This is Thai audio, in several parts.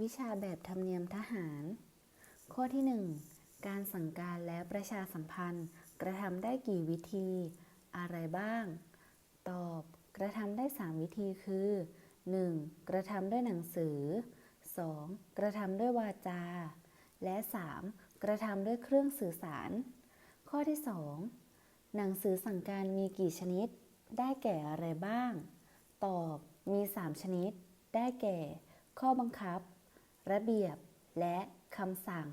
วิชาแบบธรรมเนียมทหาร ข้อที่ 1 การสั่งการและประชาสัมพันธ์ กระทำได้กี่วิธี อะไรบ้าง ตอบ กระทำได้ 3 วิธีคือ 1. กระทำด้วยหนังสือ 2. กระทำด้วยวาจา และ 3. กระทำด้วยเครื่องสื่อสาร ข้อที่ 2 หนังสือสั่งการมีกี่ชนิด ได้แก่อะไรบ้าง ตอบ มี 3 ชนิด ได้แก่ ข้อบังคับ ระเบียบ และคำสั่ง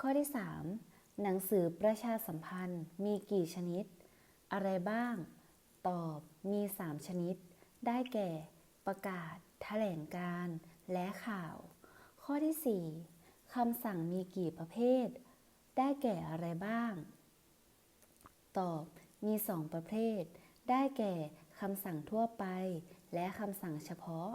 ข้อที่ 3 หนังสือประชาสัมพันธ์มีกี่ชนิด อะไรบ้าง ตอบมี 3 ชนิด ได้แก่ ประกาศ แถลงการ และข่าว ข้อที่ 4 คำสั่งมีกี่ประเภท ได้แก่อะไรบ้าง ตอบมี 2 ประเภท ได้แก่คำสั่งทั่วไป และคำสั่งเฉพาะ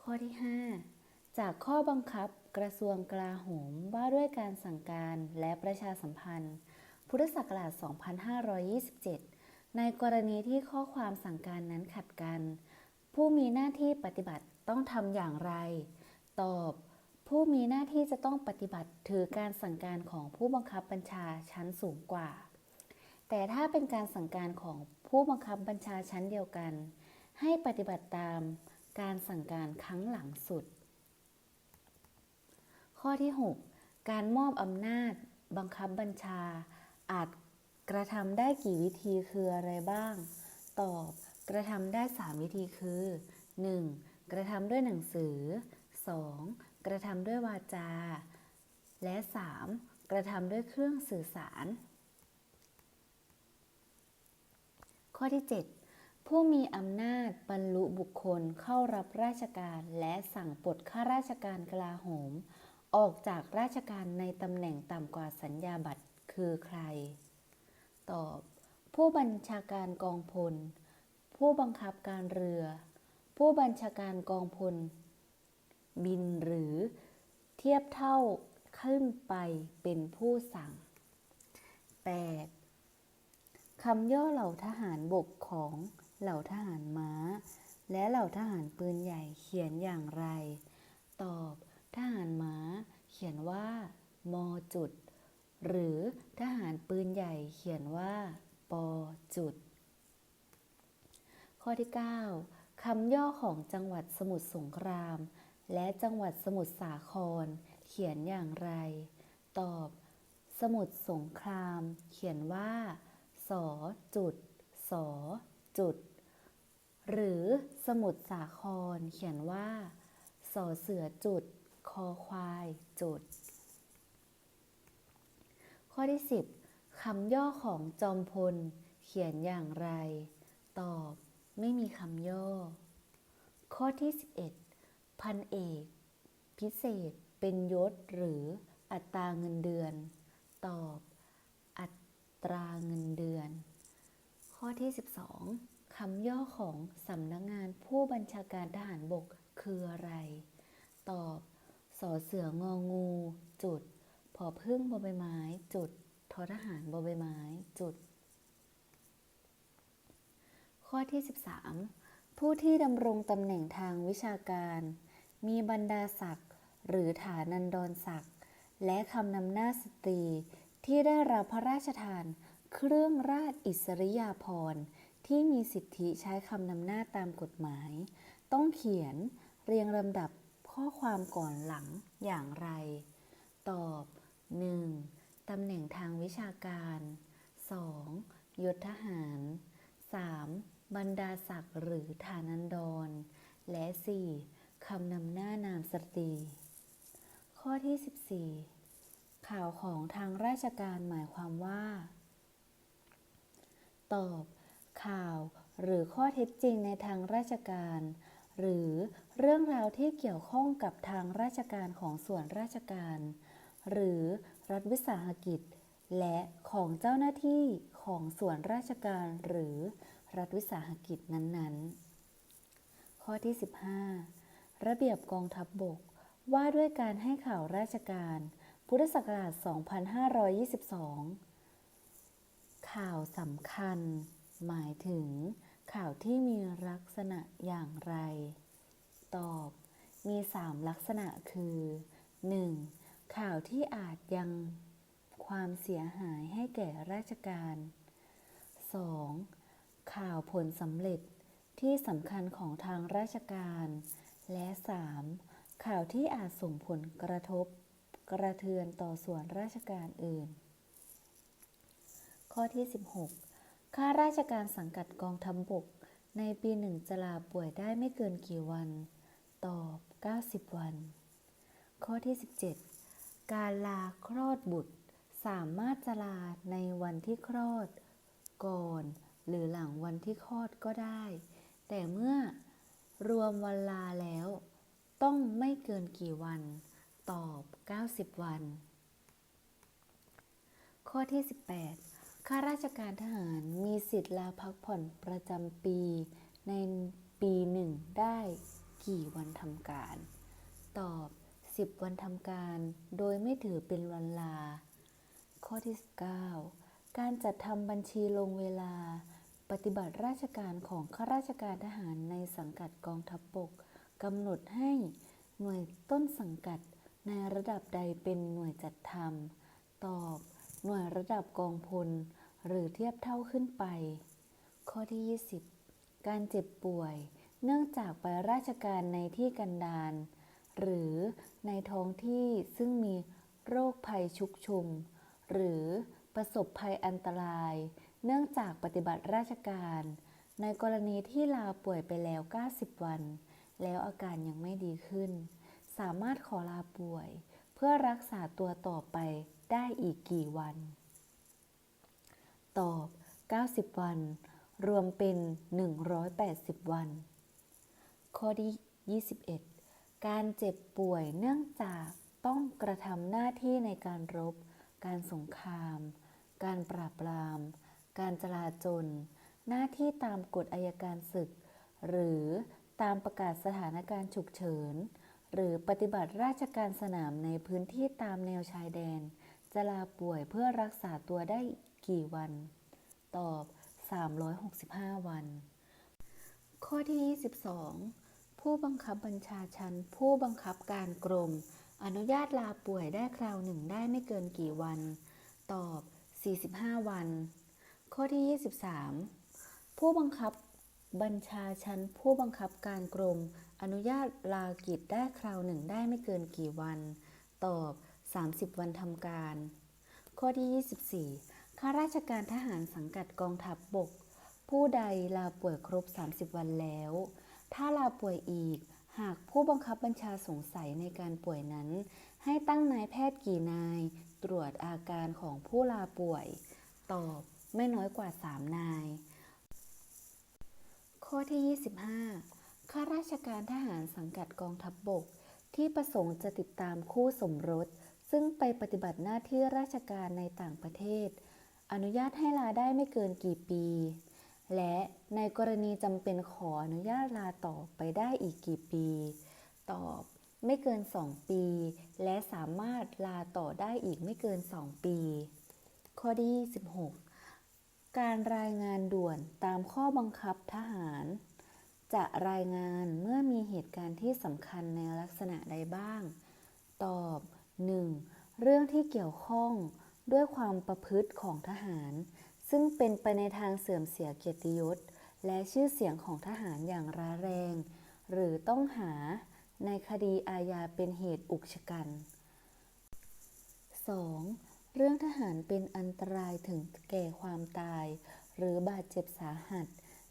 ข้อที่ 5 จากข้อบังคับกระทรวงกลาโหมว่าด้วยการสั่งการและประชาสัมพันธ์ พุทธศักราช 2527 ในกรณีที่ข้อความสั่งการนั้นขัดกัน ผู้มีหน้าที่ปฏิบัติต้องทำอย่างไร ตอบ ผู้มีหน้าที่จะต้องปฏิบัติถือการสั่งการของผู้บังคับบัญชาชั้นสูงกว่า แต่ถ้าเป็นการสั่งการของผู้บังคับบัญชาชั้นเดียวกัน ให้ปฏิบัติตามการสั่งการครั้งหลังสุด ข้อที่ 6 การมอบอำนาจ บังคับบัญชา อาจกระทำได้กี่วิธีคืออะไรบ้าง ตอบกระทำได้ 3 วิธีคือ 1. กระทำด้วยหนังสือ 2. กระทำด้วยวาจา และ 3. กระทำด้วยเครื่องสื่อสาร ข้อที่ 7 ผู้มีอำนาจบรรลุบุคคลเข้ารับราชการและสั่งปลดข้าราชการกลาโหม ออกจากราชการในตำแหน่งต่ำกว่าสัญญาบัตรคือใคร ตอบ ผู้บัญชาการกองพล ผู้บังคับการเรือ ผู้บัญชาการกองพล บินหรือเทียบเท่าขึ้นไปเป็นผู้สั่ง 8. คำย่อเหล่าทหารบกของเหล่าทหารม้า และเหล่าทหารปืนใหญ่เขียนอย่างไร ตอบ ทหารม้าเขียนว่ามจุด หรือทหารปืนใหญ่เขียนว่าปจุด ข้อที่ 9คำย่อของจังหวัดสมุทรสงคราม และจังหวัดสมุทรสาคร เขียนอย่างไร ตอบ สมุทรสงคราม เขียนว่า สอจุด สอจุด หรือสมุทรสาคร เขียนว่า สอเสือจุด คอควายจุด ข้อที่ 10คำย่อของจอมพล เขียนอย่างไร ตอบไม่มีคำย่อ ข้อที่ 11 พันเอก พิเศษเป็นยศหรืออัตราเงินเดือน ตอบ อัตราเงินเดือน ข้อที่ 12คำย่อของสำนักงานผู้บัญชาการทหารบกคืออะไร ตอบ สอเสืององู จุด พอพึ่งบอใบไม้ จุด ทอทหารบอใบไม้ จุด ข้อที่ 13 ผู้ที่ดำรงตำแหน่งทางวิชาการ มีบรรดาศักดิ์หรือฐานันดรศักดิ์และคำนำหน้าสตรี ที่ได้รับพระราชทาน เครื่องราชอิสริยาภรณ์ที่มีสิทธิใช้คำนำหน้าตามกฎหมาย ต้องเขียนเรียงลำดับ ข้อความก่อนหลังอย่างไร ตอบ 1. ตำแหน่งทางวิชาการ 2. ยศทหาร 3. บรรดาศักดิ์หรือฐานันดร และ 4. คำนำหน้านามสตรี ข้อที่ 14 ข่าวของทางราชการหมายความว่า ตอบ ข่าวหรือข้อเท็จจริงในทางราชการ หรือ เรื่องราวที่เกี่ยวข้องกับทางราชการของส่วนราชการ หรือรัฐวิสาหกิจ และของเจ้าหน้าที่ของส่วนราชการหรือรัฐวิสาหกิจนั้นๆ ข้อที่ 15 ระเบียบกองทัพบบกว่าด้วยการให้ข่าวราชการ พุทธศักราช 2522 ข่าวสำคัญ หมายถึงข่าวที่มีลักษณะอย่างไร ตอบ มี 3 ลักษณะคือ 1. ข่าวที่อาจยังความเสียหายให้แก่ราชการ 2. ข่าวผลสำเร็จที่สำคัญของทางราชการ และ 3. ข่าวที่อาจส่งผลกระทบ กระเทือนต่อส่วนราชการอื่น ข้อที่ 16 ข้าราชการสังกัดกองทัพบกในปีหนึ่งจะลาป่วยได้ไม่เกินกี่วัน ตอบ 90 วัน ข้อที่ 17 การลาคลอดบุตร สามารถจะลาในวันที่คลอด ก่อนหรือหลังวันที่คลอดก็ได้ แต่เมื่อรวมวันลาแล้ว ต้องไม่เกินกี่วัน ตอบ 90 วัน ข้อที่ 18 ข้าราชการทหารมีสิทธิ์ลาพักผ่อนประจำปีในปีหนึ่งได้ กี่วันทำการ ตอบ 10 วันทำการ โดยไม่ถือเป็นวันลา ข้อที่ 19 การจัดทำบัญชีลงเวลา ปฏิบัติราชการของข้าราชการทหารในสังกัดกองทัพบบกกำหนดให้หน่วยต้นสังกัดในระดับใดเป็นหน่วยจัดทำตอบ หน่วยระดับกองพล หรือเทียบเท่าขึ้นไป ข้อที่ 20 การเจ็บป่วย เนื่องจากไปราชการในที่กันดารหรือในท้องที่ซึ่งมีโรคภัยชุกชุม หรือประสบภัยอันตราย เนื่องจากปฏิบัติราชการ ในกรณีที่ลาป่วยไปแล้ว 90 วัน แล้วอาการยังไม่ดีขึ้น สามารถขอลาป่วย เพื่อรักษาตัวต่อไปได้อีกกี่วัน ตอบ 90 วัน รวมเป็น 180 วัน ข้อที่21 การเจ็บป่วยเนื่องจากต้องกระทำหน้าที่ในการรบ การสงคราม การปราบปราม การจลาจล หน้าที่ตามกฎอัยการศึก หรือตามประกาศสถานการณ์ฉุกเฉิน หรือปฏิบัติราชการสนามในพื้นที่ตามแนวชายแดน จะลาป่วยเพื่อรักษาตัวได้กี่วัน ตอบ 365 วัน ข้อที่ 22 ผู้บังคับบัญชาชั้นผู้บังคับการกรม อนุญาตลาป่วยได้คราวหนึ่งได้ไม่เกินกี่วัน ตอบ 45 วัน ข้อที่ 23 ผู้บังคับบัญชาชั้นผู้บังคับการกรม อนุญาตลากิจได้คราวหนึ่งได้ไม่เกินกี่วัน ตอบ 30 วันทำการ ข้อที่ 24 ข้าราชการทหารสังกัดกองทัพบบก ผู้ใดลาป่วยครบ 30 วันแล้ว ถ้าลาป่วยอีก หากผู้บังคับบัญชาสงสัยในการป่วยนั้น ให้ตั้งนายแพทย์กี่นาย ตรวจอาการของผู้ลาป่วย ตอบไม่น้อยกว่า 3 นาย ข้อที่ 25 ข้าราชการทหารสังกัดกองทัพบบก ที่ประสงค์จะติดตามคู่สมรส ซึ่งไปปฏิบัติหน้าที่ราชการในต่างประเทศ อนุญาตให้ลาได้ไม่เกินกี่ปี และในกรณีจำเป็นขออนุญาตลาต่อไปได้อีกกี่ปี ตอบไม่เกิน 2 ปี และสามารถลาต่อได้อีกไม่เกิน 2 ปี ข้อที่26การรายงานด่วนตามข้อบังคับทหาร จะรายงานเมื่อมีเหตุการณ์ที่สำคัญในลักษณะใดบ้าง ตอบ 1. เรื่องที่เกี่ยวข้องด้วยความประพฤติของทหาร ซึ่งเป็นไปในทางเสื่อมเสียเกียรติยศ และชื่อเสียงของทหารอย่างร้ายแรง หรือต้องหาในคดีอาญาเป็นเหตุอุกชะกัน 2. เรื่องทหารเป็นอันตรายถึงแก่ความตาย หรือบาดเจ็บสาหัส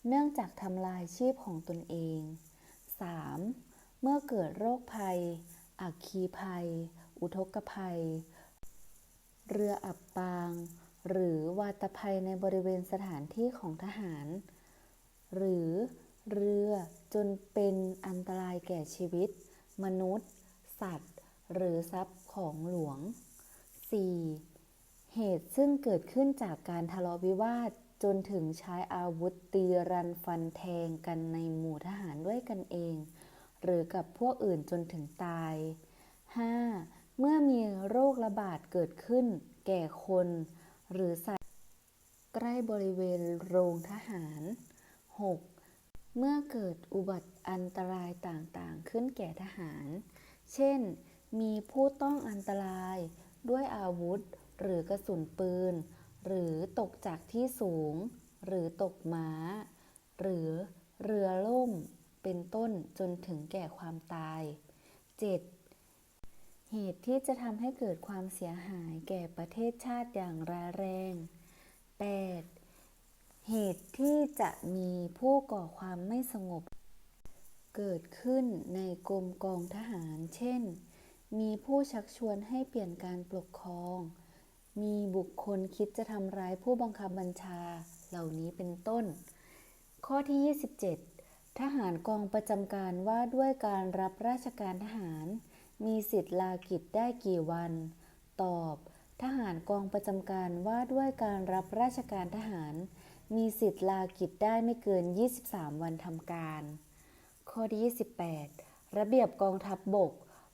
เนื่องจากทำลายชีพของตนเอง 3. เมื่อเกิดโรคภัย อัคคีภัย อุทกภัย เรืออับปาง หรือวาตภัยในบริเวณสถานที่ของทหาร หรือเรือจนเป็นอันตรายแก่ชีวิต มนุษย์ สัตว์ หรือทรัพย์ของหลวง 4. เหตุซึ่งเกิดขึ้นจากการทะเลาะวิวาทจนถึงใช้อาวุธตีรันฟันแทงกันในหมู่ทหารด้วยกันเอง หรือกับพวกอื่นจนถึงตาย 5. เมื่อมีโรคระบาดเกิดขึ้น แก่คน หรือสัตว์ใกล้บริเวณโรงทหาร 6. เมื่อเกิดอุบัติอันตรายต่างๆ ขึ้นแก่ทหาร เช่น มีผู้ต้องอันตรายด้วยอาวุธ หรือกระสุนปืน หรือตกจากที่สูง หรือตกม้า หรือเรือล่ม เป็นต้นจนถึงแก่ความตาย 7. เหตุที่จะทำให้เกิดความเสียหายแก่ประเทศชาติอย่างร้ายแรง 8. เหตุที่จะมีผู้ก่อความไม่สงบ เกิดขึ้นในกรมกองทหาร เช่น มีผู้ชักชวนให้เปลี่ยนการปกครอง มีบุคคลคิดจะทำร้ายผู้บังคับบัญชาเหล่านี้เป็นต้น ข้อที่ 27 ทหารกองประจำการว่าด้วยการรับราชการทหาร มีสิทธิ์ลากิจได้กี่วัน ตอบ ทหารกองประจำการว่าด้วยการรับราชการทหาร มีสิทธิ์ลากิจได้ไม่เกิน 23 วันทำการ ข้อที่28 ระเบียบกองทัพบบก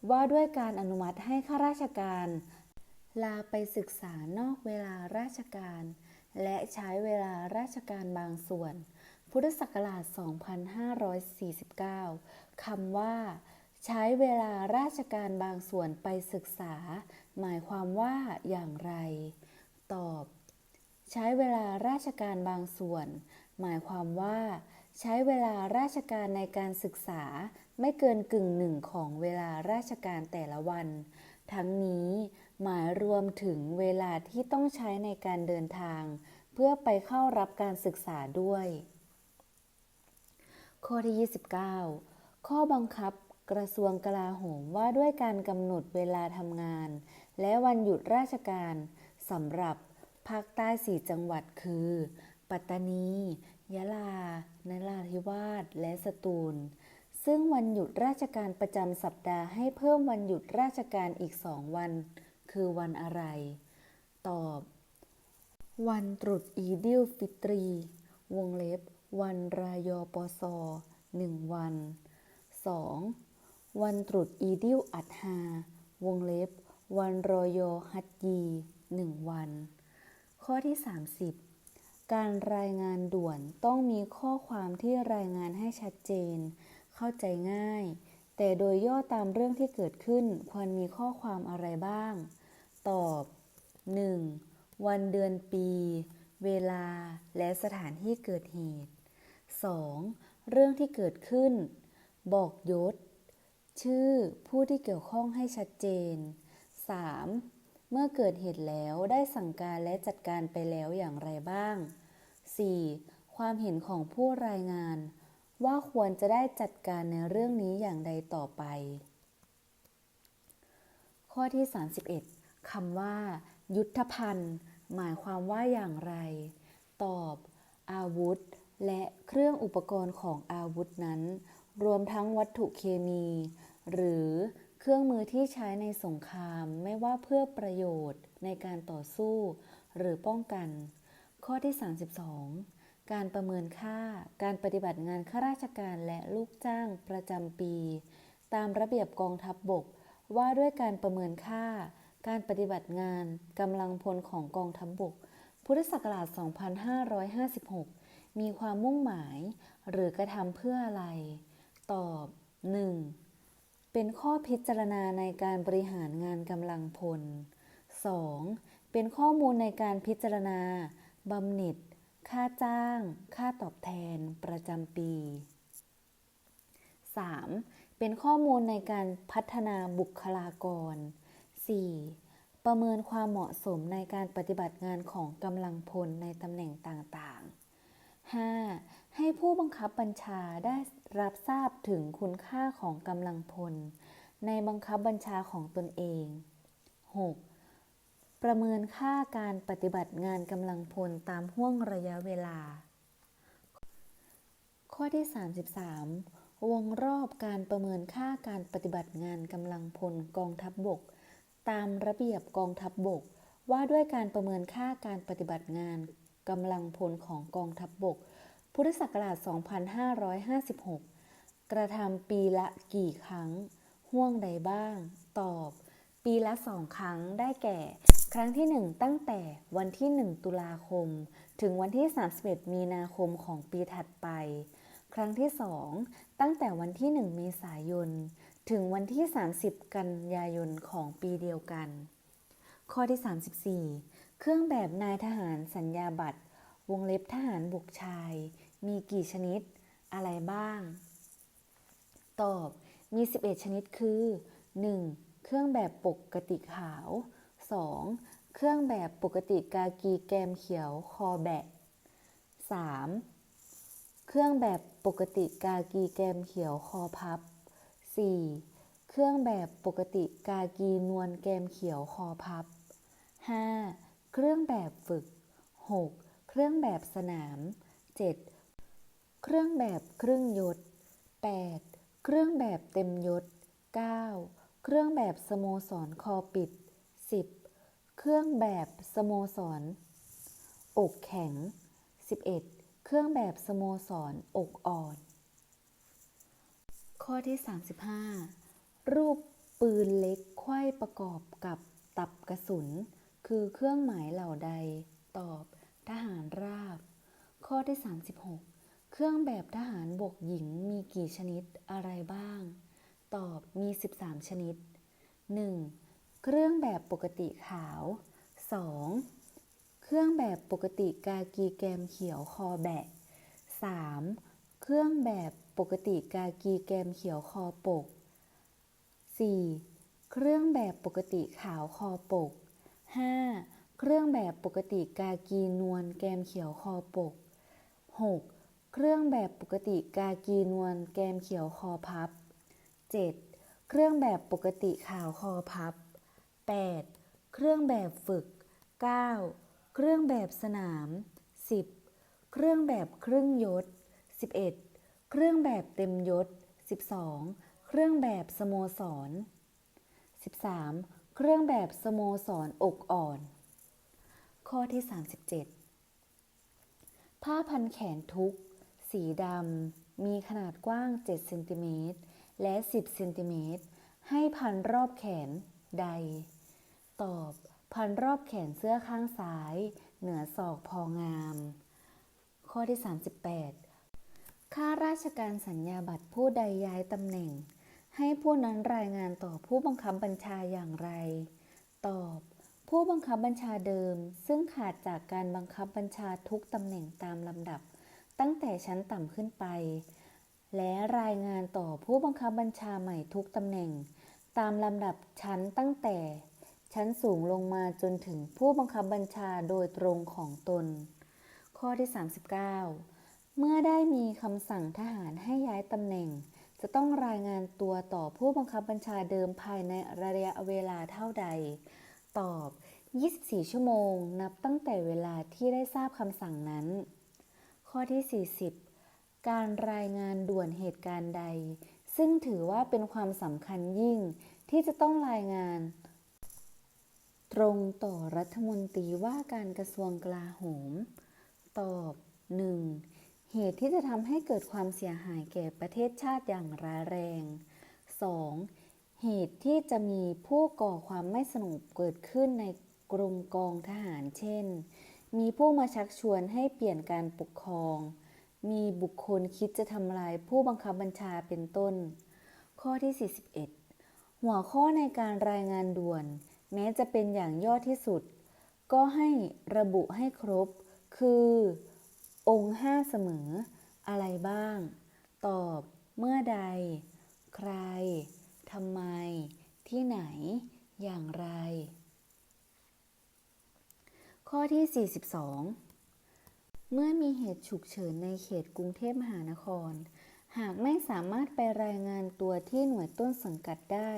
ว่าด้วยการอนุมัติให้ข้าราชการ ลาไปศึกษานอกเวลาราชการ และใช้เวลาราชการบางส่วน พุทธศักราช 2549คำว่า ใช้เวลาราชการบางส่วนไปศึกษา หมายความว่าอย่างไร ตอบ ใช้เวลาราชการบางส่วน หมายความว่า ใช้เวลาราชการในการศึกษา ไม่เกินกึ่งหนึ่งของเวลาราชการแต่ละวัน ทั้งนี้ หมายรวมถึงเวลาที่ต้องใช้ในการเดินทาง เพื่อไปเข้ารับการศึกษาด้วย ข้อที่ 29 ข้อบังคับ กระทรวงกลาโหมว่าด้วยการกำหนดเวลาทำงาน และวันหยุดราชการสำหรับภาคใต้สี่จังหวัดคือ ปัตตานี ยะลา นราธิวาส และสตูล ซึ่งวันหยุดราชการประจำสัปดาห์ให้เพิ่มวันหยุดราชการอีกสองวัน คือวันอะไร ตอบ วันตรุษอีดิลฟิตรี วงเล็บ วันรายอปศหนึ่งวัน 2. วันตรุษอีดิลอัดฮา วงเล็บ วันรอยอฮัตยีหนึ่งวัน ข้อที่ 30 การรายงานด่วนต้องมีข้อความที่รายงานให้ชัดเจน เข้าใจง่าย แต่โดยย่อตามเรื่องที่เกิดขึ้นควรมีข้อความอะไรบ้าง ตอบ 1. วันเดือนปี เวลาและสถานที่เกิดเหตุ 2. เรื่องที่เกิดขึ้น บอกยศ ชื่อผู้ที่เกี่ยวข้องให้ชัดเจน 3. เมื่อเกิดเหตุแล้วได้สั่งการและจัดการไปแล้วอย่างไรบ้าง 4. ความเห็นของผู้รายงาน ว่าควรจะได้จัดการในเรื่องนี้อย่างใดต่อไป ข้อที่ 31คำว่า ยุทธภัณฑ์ หมายความว่าอย่างไร ตอบ อาวุธ และเครื่องอุปกรณ์ของอาวุธนั้น รวมทั้งวัตถุเคมี หรือเครื่องมือที่ใช้ในสงครามไม่ว่าเพื่อประโยชน์ในการต่อสู้ หรือป้องกัน ข้อที่ 32 การประเมินค่า การปฏิบัติงานข้าราชการและลูกจ้างประจำปี ตามระเบียบกองทัพบบก ว่าด้วยการประเมินค่า การปฏิบัติงานกำลังพลของกองทัพบบก พุทธศักราช 2556 มีความมุ่งหมาย หรือกระทำเพื่ออะไร ตอบ 1. เป็นข้อพิจารณาในการบริหารงานกำลังพล 2. เป็นข้อมูลในการพิจารณาบำเหน็จ ค่าจ้าง ค่าตอบแทน ประจำปี 3. เป็นข้อมูลในการพัฒนาบุคลากร 4. ประเมินความเหมาะสมในการปฏิบัติงานของกำลังพลในตำแหน่งต่างๆ 5. ให้ผู้บังคับบัญชาได้รับทราบถึงคุณค่าของกำลังพล ในบังคับบัญชาของตนเอง 6. ประเมินค่าการปฏิบัติงานกำลังพลตามห่วงระยะเวลา ข้อที่ 33 วงรอบการประเมินค่าการปฏิบัติงานกำลังพลกองทัพบบก ตามระเบียบกองทัพบบก ว่าด้วยการประเมินค่าการปฏิบัติงาน กำลังพลของกองทัพบบก พุทธศักราช 2556 กระทำปีละกี่ครั้ง ห่วงใดบ้าง ตอบ ปีละสองครั้งได้แก่ ครั้งที่ 1 ตั้งแต่วันที่ 1 ตุลาคม ถึงวันที่ 31 มีนาคมของปีถัดไป ครั้งที่ 2 ตั้งแต่วันที่ 1 เมษายน ถึงวันที่ 30 กันยายนของปีเดียวกัน ข้อที่ 34 เครื่องแบบนายทหารสัญญาบัตร วงเล็บทหารบุกชาย มีกี่ชนิด อะไรบ้าง ตอบ มี 11 ชนิดคือ 1. เครื่องแบบปกติขาว 2. เครื่องแบบปกติกากีแกมเขียวคอแบะ 3. เครื่องแบบปกติกากีแกมเขียวคอพับ 4. เครื่องแบบปกติกากีนวลแกมเขียวคอพับ 5. เครื่องแบบฝึก 6. เครื่องแบบสนาม 7. เครื่องแบบครึ่งยศ 8. เครื่องแบบเต็มยศ 9. เครื่องแบบสโมสรคอปิด 10. เครื่องแบบสโมสร อกแข็ง 11. เครื่องแบบสโมสรอกอ่อน ข้อที่ 35 รูปปืนเล็กไขว้ประกอบกับตับกระสุน คือเครื่องหมายเหล่าใด ตอบ ทหารราบ ข้อที่ 36 เครื่องแบบทหารบกหญิงมีกี่ชนิดอะไรบ้าง ตอบมี 13 ชนิด 1. เครื่องแบบปกติขาว 2. เครื่องแบบปกติกากีแกมเขียวคอแบะ 3. เครื่องแบบปกติกากีแกมเขียวคอปก 4. เครื่องแบบปกติขาวคอปก 5. เครื่องแบบปกติกากีนวลแกมเขียวคอปก 6. เครื่องแบบปกติกากีนวลแกมเขียวคอพับ 7. เครื่องแบบปกติขาวคอพับ 8. เครื่องแบบฝึก 9. เครื่องแบบสนาม 10. เครื่องแบบครึ่งยศ 11. เครื่องแบบเต็มยศ 12. เครื่องแบบสโมสร 13. เครื่องแบบสโมสรอกอ่อน ข้อที่ 37 ผ้าพันแขนทุก สีดำ มีขนาดกว้าง 7 เซนติเมตร และ 10 เซนติเมตร ให้พันรอบแขนใด ตอบ พันรอบแขนเสื้อข้างซ้าย เหนือศอกพองาม ข้อที่ 38ข้าราชการสัญญาบัตรผู้ใดย้ายตำแหน่ง ให้ผู้นั้นรายงานต่อผู้บังคับบัญชาอย่างไร ตอบ ผู้บังคับบัญชาเดิม ซึ่งขาดจากการบังคับบัญชาทุกตำแหน่งตามลำดับ ตั้งแต่ชั้นต่ำขึ้นไป และรายงานต่อผู้บังคับบัญชาใหม่ทุกตำแหน่ง ตามลำดับชั้นตั้งแต่ ชั้นสูงลงมาจนถึงผู้บังคับบัญชาโดยตรงของตน ข้อที่ 39 เมื่อได้มีคำสั่งทหารให้ย้ายตำแหน่ง จะต้องรายงานตัวต่อผู้บังคับบัญชาเดิมภายในระยะเวลาเท่าใด ตอบ 24 ชั่วโมง นับตั้งแต่เวลาที่ได้ทราบคำสั่งนั้น ข้อที่ 40 การรายงานด่วนเหตุการณ์ใด ซึ่งถือว่าเป็นความสำคัญยิ่งที่จะต้องรายงาน ตรงต่อรัฐมนตรีว่าการกระทรวงกลาโหม ตอบ 1. เหตุที่จะทำให้เกิดความเสียหายแก่ประเทศชาติอย่างร้ายแรง 2. เหตุที่จะมีผู้ก่อความไม่สงบเกิดขึ้นในกรมกองทหารเช่น มีผู้มาชักชวนให้เปลี่ยนการปกครอง มีบุคคลคิดจะทำลายผู้บังคับบัญชาเป็นต้น ข้อที่ 41 หัวข้อในการรายงานด่วน แม้จะเป็นอย่างย่อที่สุด ก็ให้ระบุให้ครบ คือ องค์ห้าเสมอ อะไรบ้าง ตอบเมื่อใด ใครทำไม ที่ไหน อย่างไร ข้อที่ 42 เมื่อมีเหตุฉุกเฉินในเขตกรุงเทพมหานคร หากไม่สามารถไปรายงานตัวที่หน่วยต้นสังกัดได้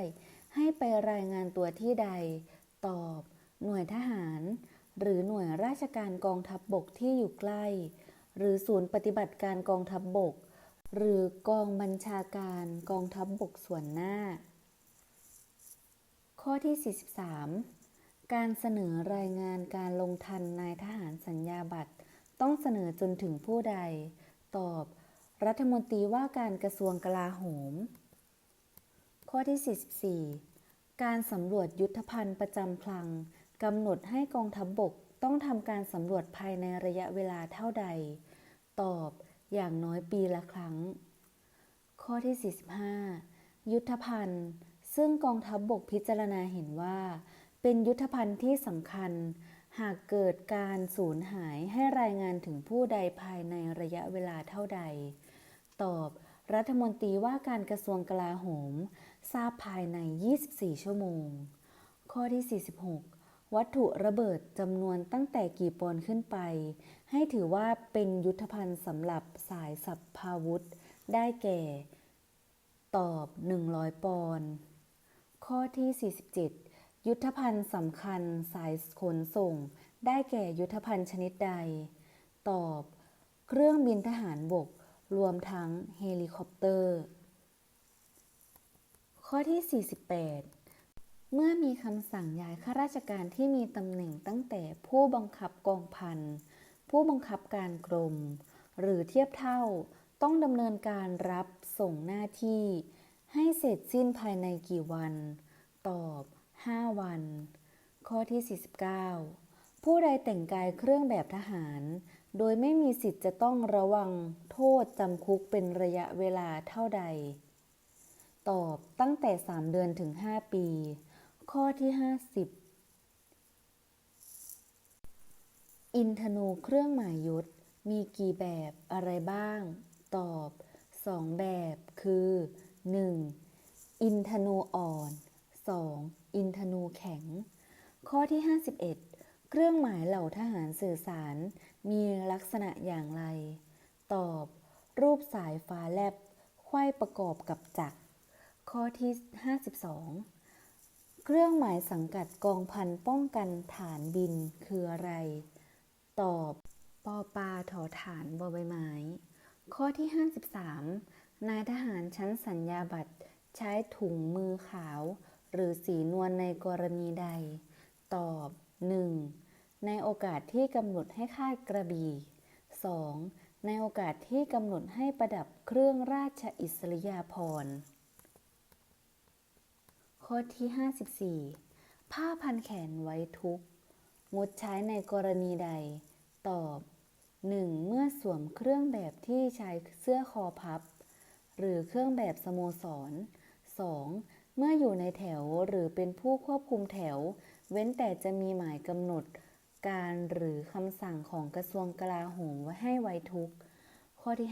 ให้ไปรายงานตัวที่ใด ตอบ หน่วยทหาร หรือหน่วยราชการกองทัพบบกที่อยู่ใกล้ หรือศูนย์ปฏิบัติการกองทัพบบก หรือกองบัญชาการกองทัพบบกส่วนหน้า ข้อที่ 43 การเสนอรายงานการลงทันนายทหารสัญญาบัตร ต้องเสนอจนถึงผู้ใด ตอบ รัฐมนตรีว่าการกระทรวงกลาโหม ข้อที่ 44 การสำรวจยุทธภัณฑ์ประจำพลังกำหนดให้กองทัพบบกต้องทำการสำรวจภายในระยะเวลาเท่าใด ตอบอย่างน้อยปีละครั้ง ข้อที่ 45 ยุทธภัณฑ์ ซึ่งกองทัพบบกพิจารณาเห็นว่า เป็นยุทธภัณฑ์ที่สำคัญ หากเกิดการสูญหายให้รายงานถึงผู้ใดภายในระยะเวลาเท่าใด ตอบรัฐมนตรีว่าการกระทรวงกลาโหม ทราบภายใน 24 ชั่วโมง ข้อที่ 46 วัตถุระเบิดจำนวนตั้งแต่กี่ปอนด์ขึ้นไป ให้ถือว่าเป็นยุทธภัณฑ์สำหรับสายสัพพาวุธ ได้แก่ ตอบ 100 ปอนด์ข้อที่ 47 ยุทธภัณฑ์สำคัญสายขนส่ง ได้แก่ยุทธภัณฑ์ชนิดใด ตอบ เครื่องบินทหารบก รวมทั้งเฮลิคอปเตอร์ ข้อที่ 48เมื่อมีคำสั่งย้ายข้าราชการที่มีตำแหน่งตั้งแต่ผู้บังคับกองพัน ผู้บังคับการกรม หรือเทียบเท่าต้องดำเนินการรับส่งหน้าที่ ให้เสร็จสิ้นภายในกี่วัน ตอบ 5 วัน ข้อที่ 49 ผู้ใดแต่งกายเครื่องแบบทหาร โดยไม่มีสิทธิ์จะต้องระวังโทษจำคุกเป็นระยะเวลาเท่าใด ตอบตั้งแต่ 3 เดือนถึง 5 ปี ข้อที่ 50 อินทนูเครื่องหมายยุทธมีกี่แบบอะไรบ้าง ตอบ 2 แบบคือ 1. อินทนูอ่อน 2. อินทนูแข็ง ข้อที่ 51 เครื่องหมายเหล่าทหารสื่อสาร มีลักษณะอย่างไร ตอบ รูปสายฟ้าแลบไขว้ประกอบกับจักร ข้อที่ 52 เครื่องหมายสังกัดกองพันป้องกันฐานบินคืออะไร ตอบ ปอปาถอฐานบอใบไม้ ข้อที่ 53 นายทหารชั้นสัญญาบัตรใช้ถุงมือขาว หรือสีนวลในกรณีใด ตอบ 1. ในโอกาสที่กำหนดให้คาดกระบี่ 2. ในโอกาสที่กำหนดให้ประดับเครื่องราชอิสริยาภรณ์ข้อที่ 54 ผ้าพันแขนไว้ทุกงดใช้ในกรณีใด ตอบ 1. เมื่อสวมเครื่องแบบที่ใช้เสื้อคอพับ หรือเครื่องแบบสโมสร 2. เมื่ออยู่ในแถวหรือเป็นผู้ควบคุมแถว เว้นแต่จะมีหมายกำหนด การหรือคำสั่งของกระทรวงกลาโหมไว้ให้ไว้ทุกข์ข้อที่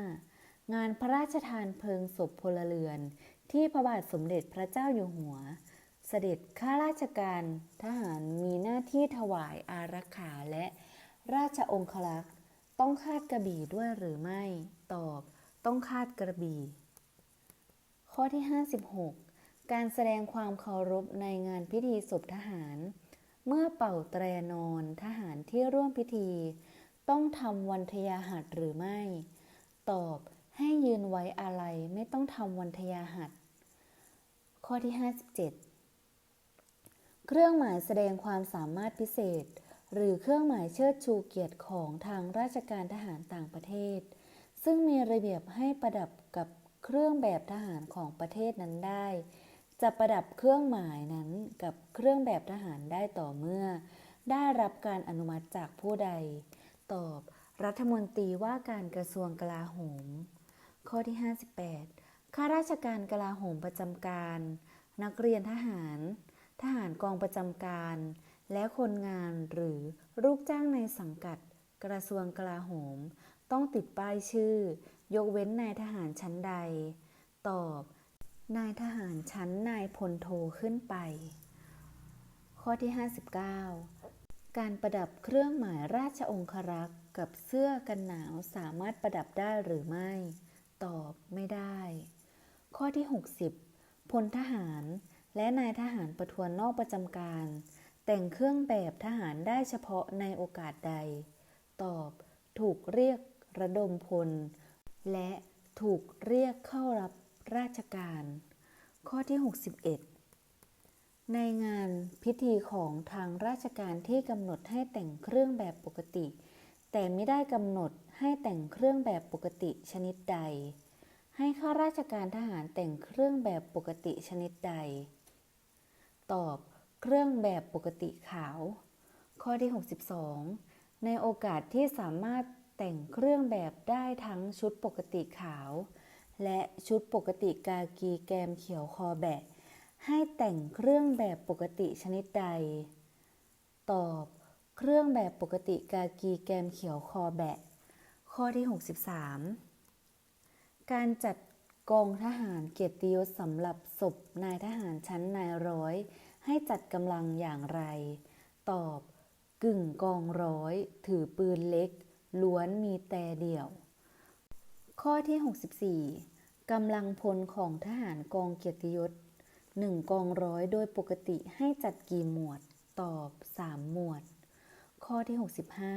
55 งานพระราชทานเพลิงศพพลเรือน ที่พระบาทสมเด็จพระเจ้าอยู่หัวเสด็จข้าราชการทหารมีหน้าที่ถวายอารักขาและ ราชองครักษ์ต้องคาดกระบี่ด้วยหรือไม่ ตอบ ต้องคาดกระบี่ ข้อที่ 56 การแสดงความเคารพในงานพิธีศพทหาร เมื่อเป่าแตรนอนทหารที่ร่วมพิธี ต้องทำวันทยาหัตหรือไม่ ตอบ ให้ยืนไว้อาลัยไม่ต้องทำวันทยาหัตข้อที่ 57 เครื่องหมายแสดงความสามารถพิเศษ หรือเครื่องหมายเชิดชูเกียรติของทางราชการทหารต่างประเทศ ซึ่งมีระเบียบให้ประดับกับเครื่องแบบทหารของประเทศนั้นได้ จะประดับเครื่องหมายนั้นกับเครื่องแบบทหารได้ต่อเมื่อ ได้รับการอนุมัติจากผู้ใด ตอบ รัฐมนตรีว่าการกระทรวงกลาโหม ข้อที่ 58 ข้าราชการกลาโหมประจำการ นักเรียนทหาร ทหารกองประจำการ และคนงานหรือลูกจ้างในสังกัด กระทรวงกลาโหม ต้องติดป้ายชื่อ ยกเว้นนายทหารชั้นใด ตอบ นายทหารชั้นนายพลโทขึ้นไป ข้อที่ 59 การประดับเครื่องหมายราชองครักษ์กับเสื้อกันหนาวสามารถประดับได้หรือไม่ ตอบไม่ได้ ข้อที่ 60พลทหารและนายทหารประทวนนอกประจำการ แต่งเครื่องแบบทหารได้เฉพาะในโอกาสใด ตอบ ถูกเรียกระดมพล และถูกเรียกเข้ารับราชการ ข้อที่ 61 ในงานพิธีของทางราชการที่กำหนดให้แต่งเครื่องแบบปกติ แต่ไม่ได้กำหนดให้แต่งเครื่องแบบปกติชนิดใด ให้ข้าราชการทหารแต่งเครื่องแบบปกติชนิดใด ตอบ เครื่องแบบปกติขาว ข้อที่ 62 ในโอกาสที่สามารถแต่งเครื่องแบบได้ทั้งชุดปกติขาว และชุดปกติกากีแกมเขียวคอแบะ ให้แต่งเครื่องแบบปกติชนิดใด ตอบ เครื่องแบบปกติกากีแกมเขียวคอแบะ ข้อที่ 63 การจัดกองทหารเกียรติยศสำหรับศพนายทหารชั้นนายร้อย ให้จัดกำลังอย่างไร ตอบกึ่งกองร้อย ถือปืนเล็ก ล้วนมีแต่เดี่ยว ข้อที่ 64 กำลังพลของทหารกองเกียรติยศ1กองร้อยโดยปกติให้จัดกี่หมวด ตอบ 3 หมวด ข้อที่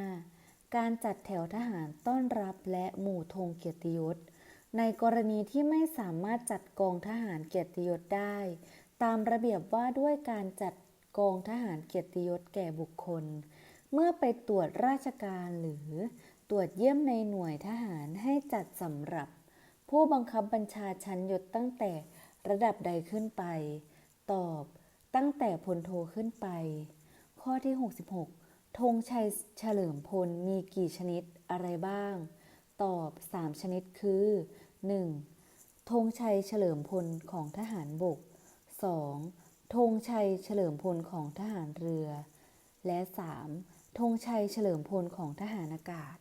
65 การจัดแถวทหารต้อนรับและหมู่ธงเกียรติยศ ในกรณีที่ไม่สามารถจัดกองทหารเกียรติยศได้ ตามระเบียบว่าด้วยการจัดกองทหารเกียรติยศแก่บุคคล เมื่อไปตรวจราชการหรือตรวจเยี่ยมในหน่วยทหารให้จัดสำหรับ ผู้บังคับบัญชาชั้นยศตั้งแต่ระดับใดขึ้นไป ตอบตั้งแต่พลโทขึ้นไป ข้อที่ 66ธงชัยเฉลิมพลมีกี่ชนิดอะไรบ้าง ตอบ 3 ชนิดคือ 1. ธงชัยเฉลิมพลของทหารบก 2. ธงชัยเฉลิมพลของทหารเรือ และ 3. ธงชัยเฉลิมพลของทหารอากาศ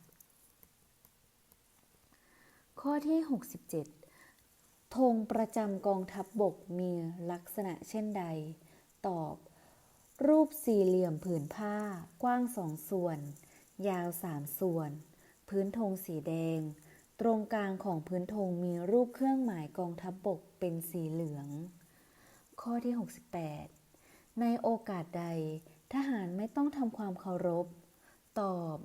ข้อที่ 67 ธงประจำกองทัพบบกมีลักษณะเช่นใด ตอบ รูปสี่เหลี่ยมผืนผ้ากว้างสองส่วน ยาวสามส่วน พื้นธงสีแดง ตรงกลางของพื้นธงมีรูปเครื่องหมายกองทัพบบกเป็นสีเหลือง ข้อที่ 68 ในโอกาสใด ทหารไม่ต้องทำความเคารพ ตอบ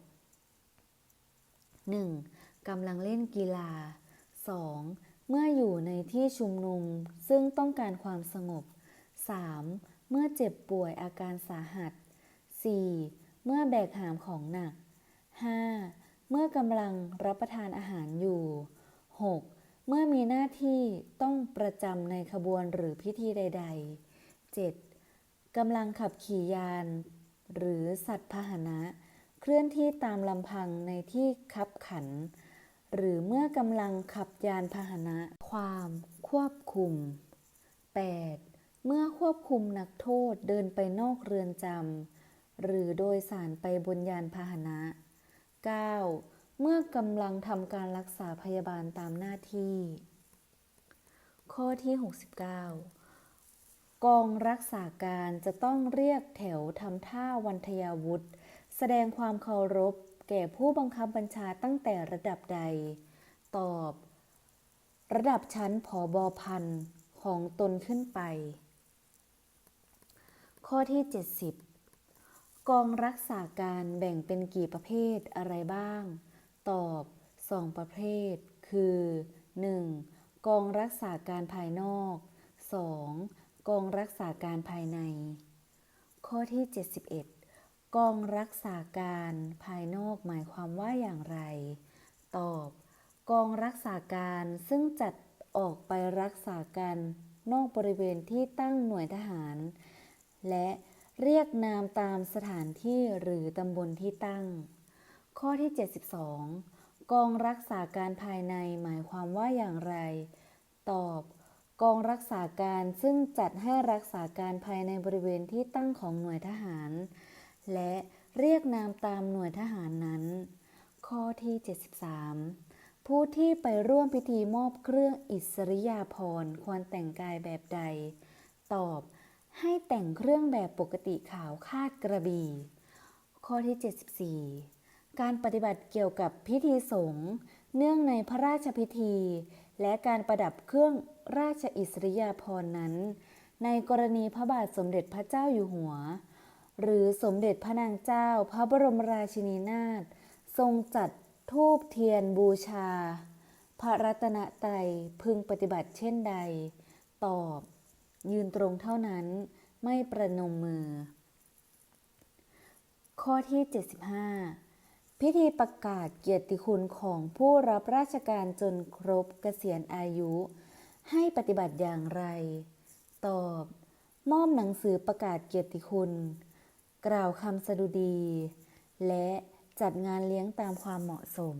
1. กำลังเล่นกีฬา 2. เมื่ออยู่ในที่ชุมนุมซึ่งต้องการความสงบ 3. เมื่อเจ็บป่วยอาการสาหัส 4. เมื่อแบกหามของหนัก 5. เมื่อกำลังรับประทานอาหารอยู่ 6. เมื่อมีหน้าที่ต้องประจำในขบวนหรือพิธีใด ๆ 7. กำลังขับขี่ยาน หรือสัตว์พาหนะ เคลื่อนที่ตามลำพังในที่คับขัน หรือเมื่อกำลังขับยานพาหนะ ความควบคุม 8. เมื่อควบคุมนักโทษเดินไปนอกเรือนจำหรือโดยสารไปบนยานพาหนะ 9. เมื่อกำลังทำการรักษาพยาบาลตามหน้าที่ ข้อที่ 69 กองรักษาการจะต้องเรียกแถวทำท่าวันทยาวุธ แสดงความเคารพ แก่ผู้บังคับบัญชาตั้งแต่ระดับใด ตอบ ระดับชั้นผอบอพันของตนขึ้นไป ข้อที่ 70 กองรักษาการแบ่งเป็นกี่ประเภทอะไรบ้าง ตอบ 2 ประเภท คือ 1. กองรักษาการภายนอก 2. กองรักษาการภายใน ข้อที่ 71 กองรักษาการภายนอกหมายความว่าอย่างไร ตอบ กองรักษาการซึ่งจัดออกไปรักษาการนอกบริเวณที่ตั้งหน่วยทหาร และเรียกนามตามสถานที่หรือตำบลที่ตั้ง ข้อที่ 72 กองรักษาการภายในหมายความว่าอย่างไร ตอบ กองรักษาการซึ่งจัดให้รักษาการภายในบริเวณที่ตั้งของหน่วยทหาร และเรียกนามตามหน่วยทหารนั้น ข้อที่ 73 ผู้ที่ไปร่วมพิธีมอบเครื่องอิสริยาภรณ์ควรแต่งกายแบบใด ตอบ ให้แต่งเครื่องแบบปกติขาวคาดกระบี่ ข้อที่ 74 การปฏิบัติเกี่ยวกับพิธีสงฆ์เนื่องในพระราชพิธี และการประดับเครื่องราชอิสริยาภรณ์นั้น ในกรณีพระบาทสมเด็จพระเจ้าอยู่หัว หรือสมเด็จพระนางเจ้าพระบรมราชินีนาถทรงจัดทูบเทียนบูชา พระรัตนตรัยพึงปฏิบัติเช่นใด ตอบ ยืนตรงเท่านั้นไม่ประนมมือ ข้อที่ 75 พิธีประกาศเกียรติคุณของผู้รับราชการจนครบเกษียณอายุ ให้ปฏิบัติอย่างไร ตอบ มอบหนังสือประกาศเกียรติคุณ กล่าวคำสดุดี และจัดงานเลี้ยงตามความเหมาะสม